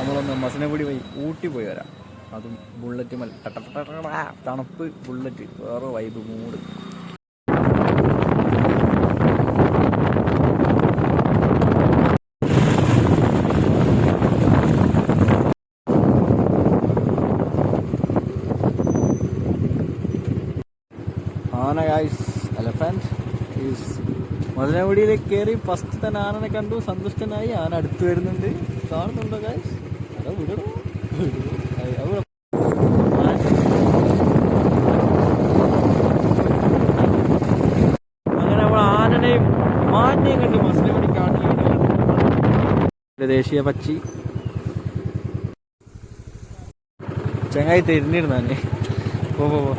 നമ്മളൊന്ന് മസനഗുടി പോയി ഊട്ടി പോയി വരാം. അതും ബുള്ളറ്റ് മൽ തണുപ്പ് ബുള്ളറ്റ് വേറെ വൈബ് മൂട് ആന എലഫന്റ് ഈസ് മദനഗുഡിയിലേക്ക് കയറി ഫസ്റ്റ് തന്നെ ആനനെ കണ്ടു സന്തുഷ്ടനായി ആന അടുത്ത് വരുന്നുണ്ട് കാണുന്നുണ്ടോ ഗൈസ് അങ്ങനെ നമ്മൾ ആനനെയും മാനിനെയും കണ്ടു മസനഗുഡി കാട്ടിൽ ദേശീയ പക്ഷി ചങ്ങായി തിരിഞ്ഞിരുന്നെ പോ പോ പോ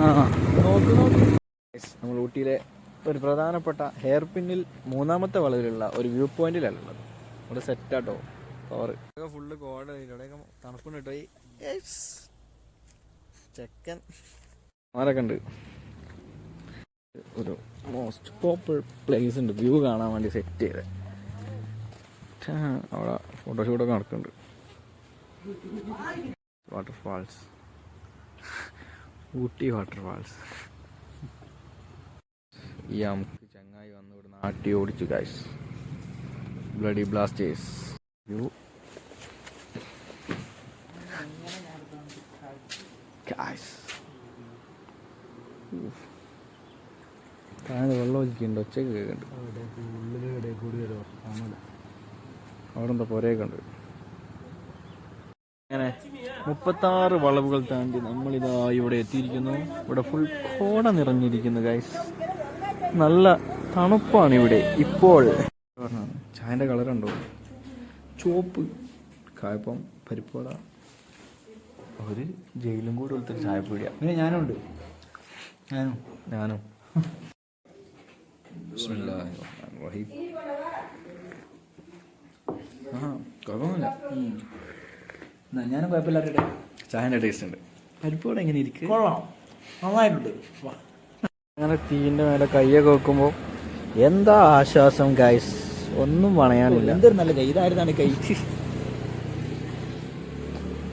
ആ നമ്മൾ ഊട്ടിയിലെ ഒരു പ്രധാനപ്പെട്ട ഹെയർ പിന്നിൽ മൂന്നാമത്തെ വളവിലുള്ള ഒരു വ്യൂ പോയിന്റിലല്ല ഉള്ളത്. ഇവിടെ സെറ്റാട്ടോ പവർ ഫുള്ള് കോട ഇവിടെയൊക്കെ കിട്ടോ ചെക്കൻ ആരൊക്കെ ഉണ്ട്? ഒരു മോസ്റ്റ് പോപ്പുലർ പ്ലേസ് ഉണ്ട്. വ്യൂ കാണാൻ വേണ്ടി സെറ്റ് ചെയ്ത്. അവിടെ ഫോട്ടോഷൂട്ടൊക്കെ നടക്കുന്നുണ്ട്. വാട്ടർഫാൾസ് ഊട്ടി വാട്ടർഫാൾസ് ഈ നമുക്ക് ചങ്ങായി വന്ന് ഇവിടെ ആട്ടി ഓടിച്ചു guys bloody blasters you guys താഴെ വെള്ളം ഒഴിക്കുന്നുണ്ട് ഒച്ചയ്ക്ക് കേൾക്കുന്നുണ്ട് അവിടെ എന്താ പുരയൊക്കെ ഉണ്ട്? അങ്ങനെ മുപ്പത്താറ് വളവുകൾ താണ്ടി നമ്മളിതാ ഇവിടെ എത്തിയിരിക്കുന്നു. ഇവിടെ ഫുൾ കോട നിറഞ്ഞിരിക്കുന്നു ഗൈസ് നല്ല തണുപ്പാണ് ഇവിടെ ഇപ്പോൾ. ചായന്റെ കളർ ഉണ്ടോ ചുവപ്പ്. കായപ്പം പരിപ്പോട ഒരു ജയിലും കൂടെ പോലത്തെ ചായപ്പൊടിയാ. പിന്നെ ഞാനുണ്ട് ഞാനും. ഞാനും. ആ കുഴപ്പമൊന്നുമില്ല ഞാനും കുഴപ്പമില്ലാത്ത ചായന്റെ ടേസ്റ്റ് ഉണ്ട്. പരിപ്പോടെ എങ്ങനെ ഇരിക്കും? കൊള്ളാം. നന്നായിട്ടുണ്ട്. അങ്ങനെ തീന്റെ മേലെ കയ്യൊക്കെ വെക്കുമ്പോൾ എന്താ ആശ്വാസം ഗൈസ് ഒന്നും പണയാനില്ല എന്തൊരു നല്ല കൈ. ഇതായിരുന്നാണ് കൈ?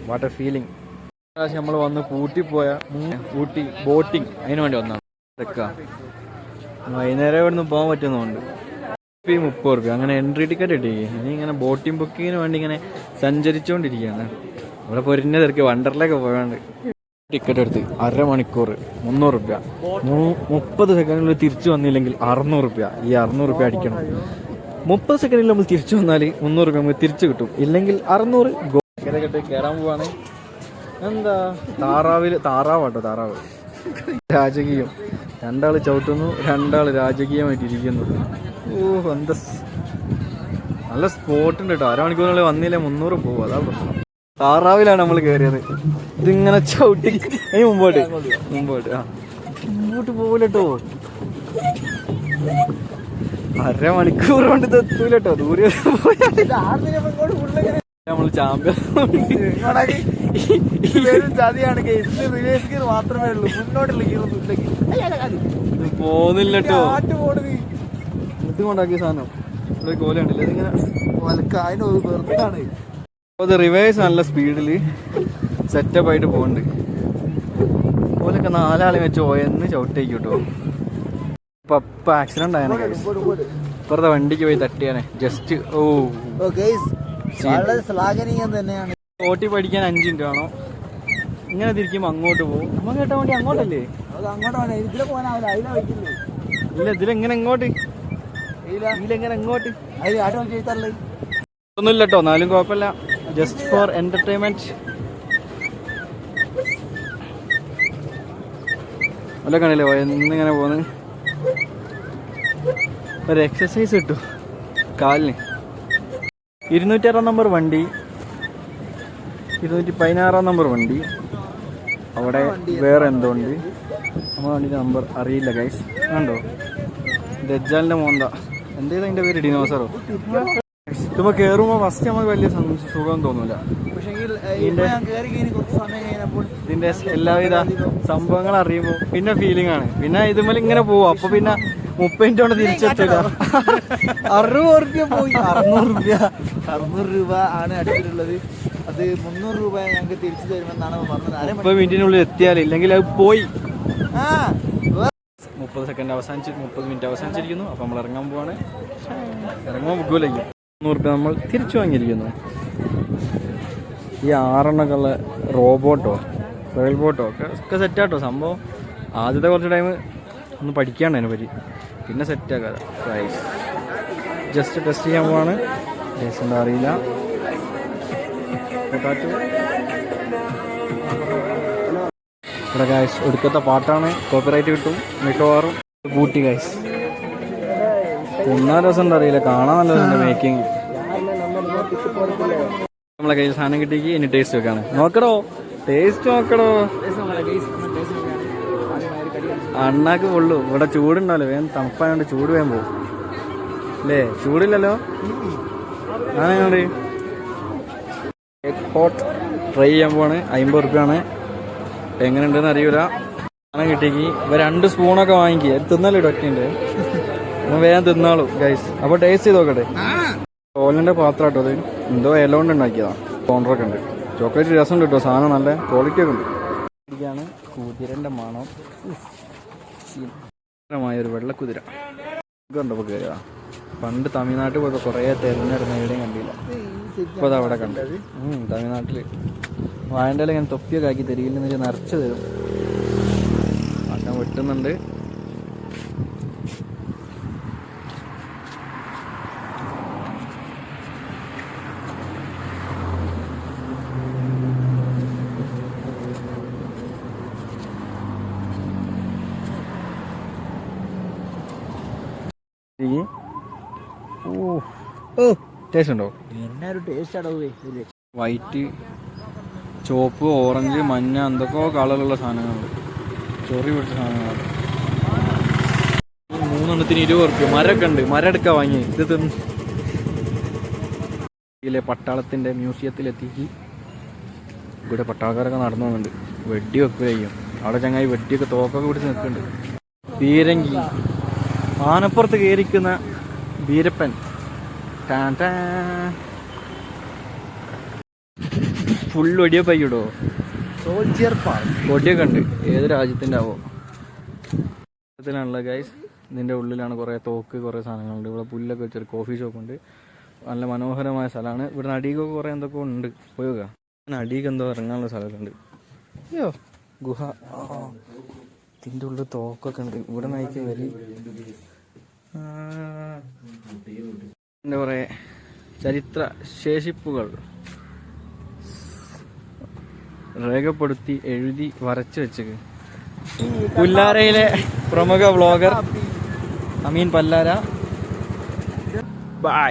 വാട്ട് എ ഫീലിംഗ് പ്രാവശ്യം നമ്മൾ വന്ന് കൂട്ടി പോയ കൂട്ടി ബോട്ടിങ് അതിന് വേണ്ടി വന്നാണ്. വൈകുന്നേരം ഇവിടുന്ന് പോകാൻ പറ്റുന്നുണ്ട്. മുപ്പത് റുപ്യ. അങ്ങനെ എൻട്രി ടിക്കറ്റ് ഇട്ടിരിക്കുക ഇനി ഇങ്ങനെ ബോട്ടിംഗ് ബുക്കിങ്ങിന് വേണ്ടി ഇങ്ങനെ സഞ്ചരിച്ചുകൊണ്ടിരിക്കുകയാണ് ഇവിടെ പൊരിഞ്ഞ തിരക്ക്. വണ്ടറിലേക്ക് പോയാണ്ട്. ടിക്കറ്റ് എടുത്ത് അരമണിക്കൂർ മുന്നൂറ് രൂപ മുപ്പത് സെക്കൻഡിൽ തിരിച്ചു വന്നില്ലെങ്കിൽ അറുന്നൂറ് രൂപ ഈ അറുന്നൂറ് രൂപ അടിക്കണം. മുപ്പത് സെക്കൻഡിൽ നമ്മൾ തിരിച്ചു വന്നാൽ മുന്നൂറ് രൂപ നമുക്ക് തിരിച്ചു കിട്ടും. ഇല്ലെങ്കിൽ അറുന്നൂറ് ഗോട്ട് കയറാൻ പോവാണ്. എന്താ? താറാവിൽ താറാവാട്ടോ താറാവ്. രാജകീയം. രണ്ടാൾ ചവിട്ടുന്നു രണ്ടാൾ രാജകീയമായിട്ട് ഇരിക്കുന്നു. ഓ എന്താ നല്ല സ്പോട്ടുണ്ട് കേട്ടോ അരമണിക്കൂറിനുള്ളിൽ വന്നില്ലേ മുന്നൂറ് പോകും അതാ പ്രശ്നം. താറാവിലാണ് നമ്മൾ കയറിയത്. ഇതിങ്ങനെ ചവിട്ടി അതിന് മുമ്പോട്ട്. മുമ്പോട്ട് ആ. മുമ്പോട്ട് പോകൂലട്ടോ അരമണിക്കൂർ കൊണ്ട് ഇത് എത്തൂലട്ടോ. ദൂരെ നമ്മൾ ചാമ്പ്യൻ പോന്നില്ലട്ടോ ഇത് കൊണ്ടാക്കിയ സാധനം. ഇവിടെ കോലുണ്ടല്ലോ ഇതിങ്ങനെ അതിന് റിവേഴ്സ് നല്ല സ്പീഡിൽ സെറ്റപ്പ് ആയിട്ട് പോകുന്നുണ്ട് ഓലൊക്കെ നാലാളെ വെച്ച് ഓയെന്ന് ചവിട്ടേക്ക് കേട്ടോ അപ്പൊ അപ്പൊ ആക്സിഡന്റ് ആയനെ ഇപ്പുറത്തെ വണ്ടിക്ക് പോയി തട്ടിയാനെ ജസ്റ്റ് ഓ. വളരെ ശ്ലാഘനീയം തന്നെയാണ്. ഓട്ടി പഠിക്കാൻ അഞ്ചു മിനിറ്റ് ആണോ ഇങ്ങനെ തിരിക്കുമ്പോൾ അങ്ങോട്ട് പോകും നമ്മൾ കേട്ട വണ്ടി അങ്ങോട്ടല്ലേ? ഇല്ല ഇതിലെങ്ങനെ ഇങ്ങോട്ട്? ഇതിലെങ്ങനെ ഇങ്ങോട്ട്? അതിൽ ആട്ടോ ചെയ്തല്ലേ ഒന്നുമില്ല കേട്ടോ എന്നാലും കുഴപ്പമില്ല. ജസ്റ്റ് ഫോർ എന്റർടൈൻമെന്റ് അല്ല കണ്ടില്ലേ എന്നിങ്ങനെ പോന്ന്. ഒരു എക്സസൈസ് ഇട്ടു കാലിന്. ഇരുന്നൂറ്റാറാം നമ്പർ വണ്ടി ഇരുന്നൂറ്റി പതിനാറാം നമ്പർ വണ്ടി അവിടെ വേറെ എന്തോ ഉണ്ട് നമ്മുടെ വണ്ടിന്റെ നമ്പർ അറിയില്ല ഗൈസ് കണ്ടോ? ദജ്ജാലിന്റെ മോന്ത. എന്തേതാ അതിന്റെ പേര് ഡിനോസറോ ഇതുമ്പോ കേറുമ്പോ ഫസ്റ്റ് നമുക്ക് വലിയ സുഖം തോന്നൂല. പക്ഷേ ഇതിന്റെ- എല്ലാവിധ സംഭവങ്ങൾ അറിയുമ്പോൾ പിന്നെ ഫീലിംഗ് ആണ്. പിന്നെ ഇതുമേൽ ഇങ്ങനെ പോവും. അപ്പൊ പിന്നെ മുപ്പത് മിനിറ്റ് കൊണ്ട് തിരിച്ചെത്തില്ല അറുപത് റുപ്യ പോയി. അറുന്നൂറ് റുപ്യ അറുന്നൂറ് രൂപ ആണ് അടിച്ചിട്ടുള്ളത് അത് മുന്നൂറ് രൂപ ഞങ്ങൾക്ക് തിരിച്ചു തരുമെന്നാണ് പറഞ്ഞത്. മുപ്പത് മിനിറ്റിനുള്ളിൽ എത്തിയാൽ ഇല്ലെങ്കിൽ അത് പോയി. മുപ്പത് സെക്കൻഡ് അവസാനിച്ച് മുപ്പത് മിനിറ്റ് അവസാനിച്ചിരിക്കുന്നു. അപ്പോൾ നമ്മൾ ഇറങ്ങാൻ പോവാണ്. ഇറങ്ങുമ്പോൾ ബുക്കിലേക്ക് മുന്നൂറ് രൂപ നമ്മൾ തിരിച്ചു വാങ്ങിയിരിക്കുന്നു. ഈ ആറെണ്ണൊക്കെ ഉള്ള റോബോട്ടോ റെയിൽ ബോട്ടോ ഒക്കെ ഒക്കെ സെറ്റാട്ടോ സംഭവം ആദ്യത്തെ കുറച്ച് ടൈം ഒന്ന് പഠിക്കാണ്ട് അതിനെ പറ്റി. പിന്നെ സെറ്റാക്കാതെ പ്രൈസ് ജസ്റ്റ് ടെസ്റ്റ് ചെയ്യാൻ പോവാണ്. ടേസ്റ്റ് എന്താ അറിയില്ല. ഇവിടെ ഗായ്സ് ഒടുക്കത്തെ പാട്ടാണ്. കോപ്പിറൈറ്റ് കിട്ടും. മിക്കവാറും കൂട്ടി ഗായ്സ് തിന്നാൻ രസം എന്താ അറിയില്ല. കാണാൻ നല്ല രസമുണ്ട് മേക്കിംഗ് നമ്മളെ കയ്യിൽ സാധനം കിട്ടിക്ക് ഇനി ടേസ്റ്റ് വെക്കാണ്. നോക്കടോ. ടേസ്റ്റ് നോക്കണോ അണ്ണാക്ക് കൊള്ളു. ഇവിടെ ചൂടുണ്ടാവല്ലോ വേഗം തണുപ്പായോണ്ട് ചൂട് വേഗം പോകും അല്ലേ ചൂടില്ലല്ലോ? ആണെങ്ങോട്ട് ഹോട്ട് ട്രൈ ചെയ്യാൻ പോവാണ്. അമ്പത് റുപ്യാണ്. എങ്ങനെയുണ്ടെന്ന് അറിയൂല. സാധനം കിട്ടിക്ക് ഇവ രണ്ട് സ്പൂണൊക്കെ വാങ്ങിക്കുക തിന്നല്ലോ ഒറ്റയുണ്ട്. ഉണ്ട് വേഗം തിന്നാളൂ ഗൈസ് അപ്പൊ ടേസ്റ്റ് ചെയ്ത് നോക്കട്ടെ. ഓലിന്റെ പാത്രം കേട്ടോ അത്. എന്തോ ഇല കൊണ്ട് ഓണറൊക്കെ കോണ്ടറൊക്കെ ഉണ്ട്. ചോക്ലേറ്റ് രസം കിട്ടോ സാധനം നല്ല ക്വാളിറ്റി ഒക്കെ ഉണ്ട്. ഇതാണ് കുതിരന്റെ മണം. ഒരു വെള്ളക്കുതിര. കണ്ടപ്പോ കയറുക പണ്ട് തമിഴ്നാട്ടിൽ പോയപ്പോ കുറേ തെരഞ്ഞെടുന്ന എവിടെയും കണ്ടില്ല. ഇപ്പൊ അത് അവിടെ കണ്ടു. ഉം, തമിഴ്നാട്ടിൽ. വായന്റെ ഇങ്ങനെ തൊപ്പിയൊക്കെ ആക്കി തരികില്ലെന്ന് വെച്ചാൽ നിറച്ച് തരും. അച്ഛൻ വെട്ടുന്നുണ്ട്. ടേസ്റ്റ് ഉണ്ടോ? വൈറ്റ് ചോപ്പ് ഓറഞ്ച് മഞ്ഞ എന്തൊക്കെയോ കളറുള്ള സാധനങ്ങളുണ്ട് ചൊറി പിടിച്ച സാധനങ്ങളുണ്ട് ഈ മൂന്നെണ്ണത്തിന് ഇരുപത് ഉറുപ്പ്യ മരമൊക്കെ ഉണ്ട്. മരം എടുക്കാൻ വാങ്ങി. ഇത് തിന്ന്. ഇതിലെ പട്ടാളത്തിന്റെ മ്യൂസിയത്തിലെത്തിക്ക് ഇവിടെ പട്ടാളക്കാരൊക്കെ നടന്നു പോകുന്നുണ്ട്. വെടി വെക്കുകയും അവിടെ ചങ്ങായി വെടിയൊക്കെ തോക്കൊക്കെ പിടിച്ച് നിൽക്കുന്നുണ്ട്. പീരങ്കി. ആനപ്പുറത്ത് കയറിക്കുന്ന വീരപ്പൻ. ഫുൾ ഒടിയോ ഇടോ സോൾജിയർ പാർക്ക് ഒടിയോ ഉണ്ട് ഏത് രാജ്യത്തിന്റെ ആവോ ത്തിലാണല്ലോ ഗൈസ് ഇതിന്റെ ഉള്ളിലാണ് കുറേ തോക്ക് കുറേ സാധനങ്ങളുണ്ട്. ഇവിടെ പുല്ലൊക്കെ വെച്ചൊരു കോഫി ഷോപ്പ് ഉണ്ട്. നല്ല മനോഹരമായ സ്ഥലമാണ്. ഇവിടെ അടിയിലൊക്കെ കുറേ എന്തൊക്കെ ഉണ്ട്. പോയോക്ക അടിയൊക്കെ എന്തോ ഇറങ്ങാനുള്ള സ്ഥലമുണ്ട്. അയ്യോ. ഗുഹ. ഇതിന്റെ ഉള്ളിൽ തോക്കൊക്കെ ഉണ്ട്. ഇവിടെ നയിക്കാൻ വരി. എന്താ പറയുക ചരിത്ര ശേഷിപ്പുകൾ രേഖപ്പെടുത്തി എഴുതി വരച്ചു വെച്ചത് പുല്ലാരയിലെ പ്രമുഖ വ്ളോഗർ അമീൻ പല്ലാര. ബായ്